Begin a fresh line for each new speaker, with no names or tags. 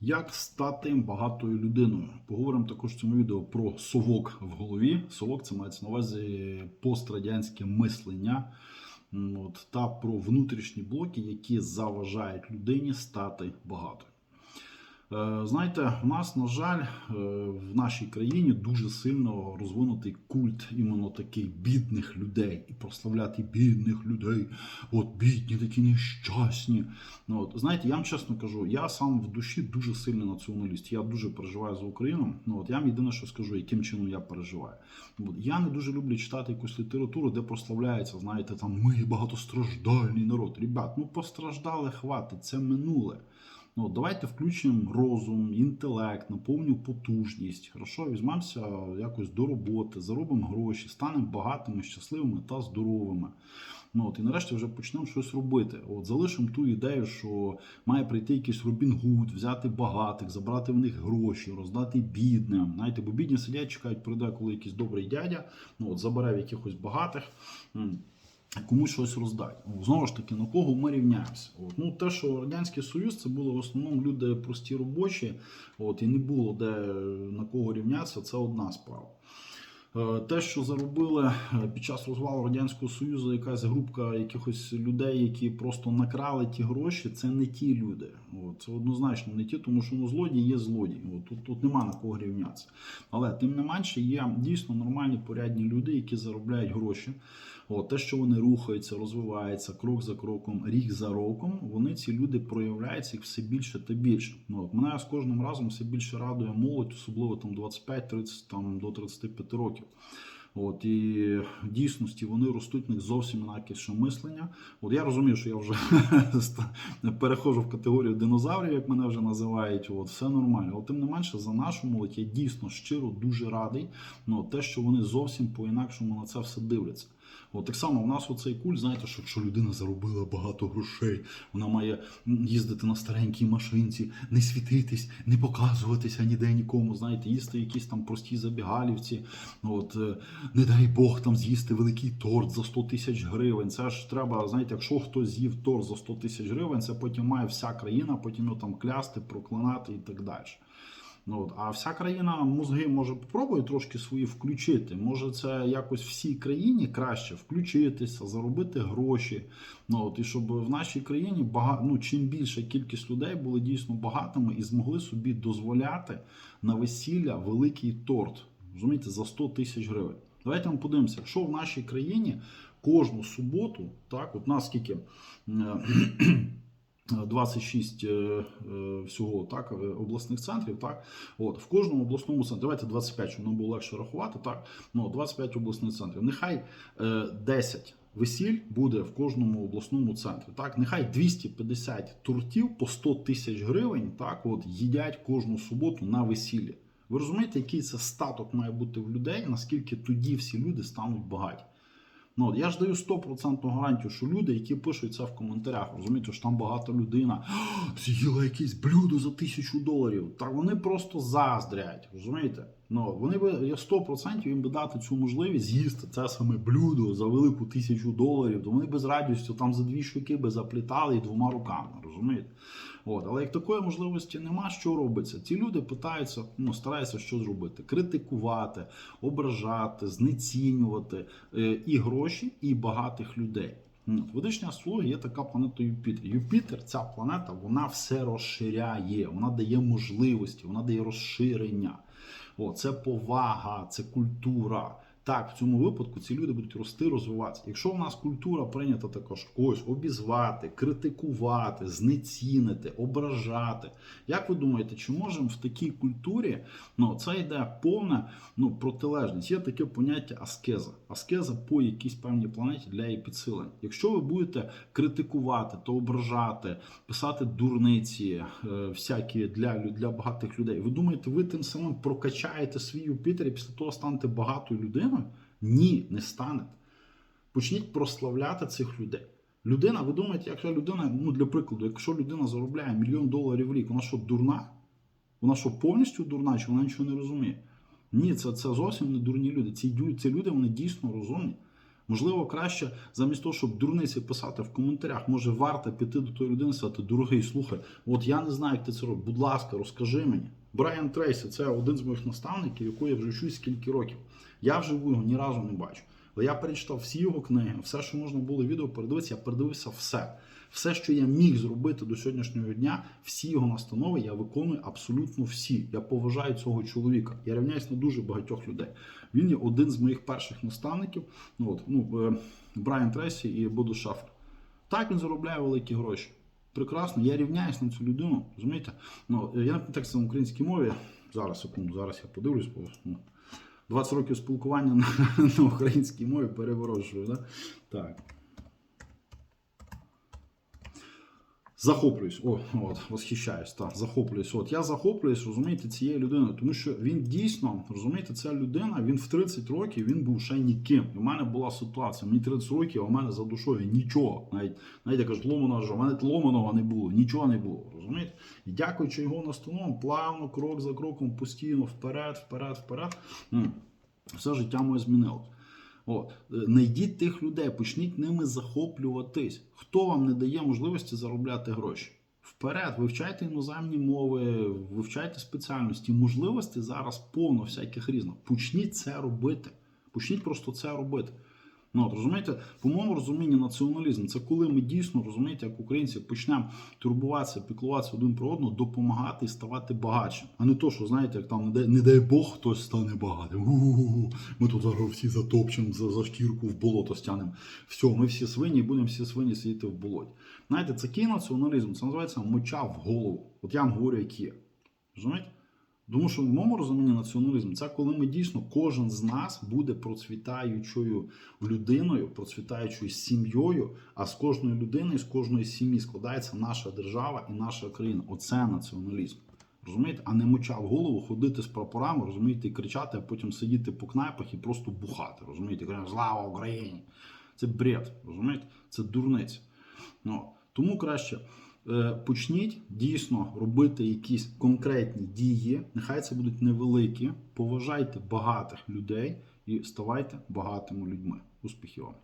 Як стати багатою людиною? Поговоримо також в цьому відео про совок в голові. Совок це мається на увазі пострадянське мислення от, та про внутрішні блоки, які заважають людині стати багатою. Е, Знаєте, у нас, на жаль, е, в нашій країні дуже сильно розвинутий культ іменно таких бідних людей і прославляти бідних людей. От бідні, такі нещасні. Ну, от, знаєте, я вам чесно кажу, я сам в душі дуже сильний націоналіст. Я дуже переживаю за Україну. Ну от я вам єдине, що скажу, яким чином я переживаю. От, я не дуже люблю читати якусь літературу, де прославляється, знаєте, там ми багатостраждальний народ. Ребят, ну постраждали, хватить, це минуле. Ну, давайте включимо розум, інтелект, наповню потужність. Хорошо, візьмемося якось до роботи, заробимо гроші, станемо багатими, щасливими та здоровими. Ну, от, і нарешті вже почнемо щось робити. От залишимо ту ідею, що має прийти якийсь Робін Гуд, взяти багатих, забрати в них гроші, роздати бідним. Знаєте, бо бідні сидять, чекають, прийде, коли якийсь добрий дядя, ну от забере в якихось багатих. Комусь щось роздати. Ну, Знову ж таки, на кого ми рівняємося? От. Ну, те, що Радянський Союз це були в основному люди прості робочі, от, і не було де на кого рівнятися, це одна справа. Е, Те, що заробили е, під час розвалу Радянського Союзу якась групка якихось людей, які просто накрали ті гроші, це не ті люди. От, це однозначно не ті, тому що ну, злодій є злодій. От, тут, тут нема на кого рівнятися. Але тим не менше є дійсно нормальні порядні люди, які заробляють гроші. От, те, що вони рухаються, розвиваються крок за кроком, рік за роком, вони ці люди проявляються їх все більше та більше. Ну, от, мене з кожним разом все більше радує молодь, особливо там 25-30 там, до 35 років. От і в дійсності вони ростуть в них зовсім інакше мислення. От я розумію, що я вже переходжу в категорію динозаврів, як мене вже називають. От все нормально. Але тим не менше, за нашу молодь я дійсно щиро дуже радий. Ну, те, що вони зовсім по-інакшому на це все дивляться. От так само у нас оцей культ, знаєте, що якщо людина заробила багато грошей, вона має їздити на старенькій машинці, не світитись, не показуватися ніде нікому, знаєте, їсти якісь там прості забігалівці. От, е, не дай Бог там з'їсти великий торт за 100 тисяч гривень. Це ж треба, знаєте, якщо хтось з'їв торт за 100 тисяч гривень, це потім має вся країна, потім його там клясти, проклинати і так далі. Ну, от, а вся країна мозги може попробує трошки свої включити. Може, це якось всій країні краще включитися, заробити гроші. Ну, от, і щоб в нашій країні бага... ну, чим більша кількість людей були дійсно багатими і змогли собі дозволяти на весілля великий торт. Розумієте, за 100 тисяч гривень. Давайте ми подивимося, якщо в нашій країні кожну суботу, так, от нас скільки. е, 26 е, е, всього так, е, обласних центрів. Так, от в кожному обласному центрі, давайте 25, щоб нам було легше рахувати. Так, ну 25 обласних центрів. Нехай е, 10 весіль буде в кожному обласному центрі. Так, нехай 250 тортів по 100 тисяч гривень. Так, от їдять кожну суботу на весіллі. Ви розумієте, який це статок має бути в людей, наскільки тоді всі люди стануть багаті. Ну, я ж даю 100% гарантію, що люди, які пишуть це в коментарях, розумієте, що там багата людина з'їла якесь блюдо за тисячу доларів. Та вони просто заздрять, розумієте? Ну, вони би я 100% їм би дати цю можливість з'їсти це саме блюдо за велику тисячу доларів, то вони би з радістю там за дві щоки би заплітали і двома руками, розумієте? От, але як такої можливості нема, що робиться? Ці люди питаються, ну стараються що зробити: критикувати, ображати, знецінювати е, і гроші, і багатих людей. Ну, слуга є така планета Юпітер. Юпітер, ця планета, вона все розширяє, вона дає можливості, вона дає розширення. О, це повага, це культура. Так, в цьому випадку ці люди будуть рости, розвиватися. Якщо в нас культура прийнята також когось обізвати, критикувати, знецінити, ображати, як ви думаєте, чи можемо в такій культурі ну, це йде повна ну, протилежність? Є таке поняття аскеза. Аскеза по якійсь певній планеті для її підсилення. Якщо ви будете критикувати, то ображати, писати дурниці е, всякі для, для багатих людей, ви думаєте, ви тим самим прокачаєте свій Юпітер і після того станете багатою людиною? Ні, не станете. Почніть прославляти цих людей. Людина, ви думаєте, якщо людина, ну для прикладу, якщо людина заробляє мільйон доларів в рік, вона що, дурна? Вона що, повністю дурна, чи вона нічого не розуміє? Ні, це, це зовсім не дурні люди. Ці, ці люди вони дійсно розумні. Можливо, краще замість того, щоб дурниці писати в коментарях, може варто піти до тої людини і сказати, дорогий, слухай, от я не знаю, як ти це робиш. Будь ласка, розкажи мені. Брайан Трейсі це один з моїх наставників, якого я вже вчусь скільки років. Я вживу його ні разу не бачу. Але я перечитав всі його книги, все, що можна було відео передивитися, я передивився все. Все, що я міг зробити до сьогоднішнього дня, всі його настанови я виконую абсолютно всі. Я поважаю цього чоловіка. Я рівняюсь на дуже багатьох людей. Він є один з моїх перших наставників. Ну, от, ну, е, Брайан Тресі і Боду Шафер. Так він заробляє великі гроші. Прекрасно, я рівняюсь на цю людину. Розумієте? Ну, я так на українській мові. Зараз, секунду, зараз я подивлюсь, бо ну, 20 років спілкування на, на українській мові переворожую. Да? Так. Захоплююсь, о, от, восхищаюсь, так, захоплююсь. От я захоплююсь, розумієте, цією людиною, тому що він дійсно, розумієте, ця людина, він в 30 років він був ще ніким. У мене була ситуація, мені 30 років, а у мене за душою нічого. Навіть навіть я кажу, ломаного у мене ломаного не було, нічого не було. Розумієте? І дякуючи його настановам, плавно, крок за кроком, постійно вперед, вперед, вперед. Все життя моє змінилось. От. Е, Найдіть тих людей, почніть ними захоплюватись. Хто вам не дає можливості заробляти гроші? Вперед, вивчайте іноземні мови, вивчайте спеціальності. Можливості зараз повно всяких різних. Почніть це робити. Почніть просто це робити. Ну, от, розумієте, по моєму розумінні націоналізм це коли ми дійсно розумієте, як українці почнемо турбуватися, піклуватися один про одного, допомагати і ставати багатшим. А не то, що знаєте, як там не дай, не дай Бог хтось стане багатим. У-у-у, Ми тут зараз всі затопчемо за, за шкірку в болото стянемо. Все, ми всі свині і будемо всі свині сидіти в болоті. Знаєте, це який націоналізм? Це називається моча в голову. От я вам говорю, як є. Розумієте? Тому що в моєму розумінні націоналізм це коли ми дійсно кожен з нас буде процвітаючою людиною, процвітаючою сім'єю, а з кожної людини, з кожної сім'ї складається наша держава і наша країна. Оце націоналізм. Розумієте, а не моча в голову, ходити з прапорами, розумієте, і кричати, а потім сидіти по кнайпах і просто бухати. Розумієте, слава Україні! Це бред, розумієте? Це дурниця. Ну, тому краще почніть дійсно робити якісь конкретні дії. Нехай це будуть невеликі. Поважайте багатих людей і ставайте багатими людьми. Успіхів вам!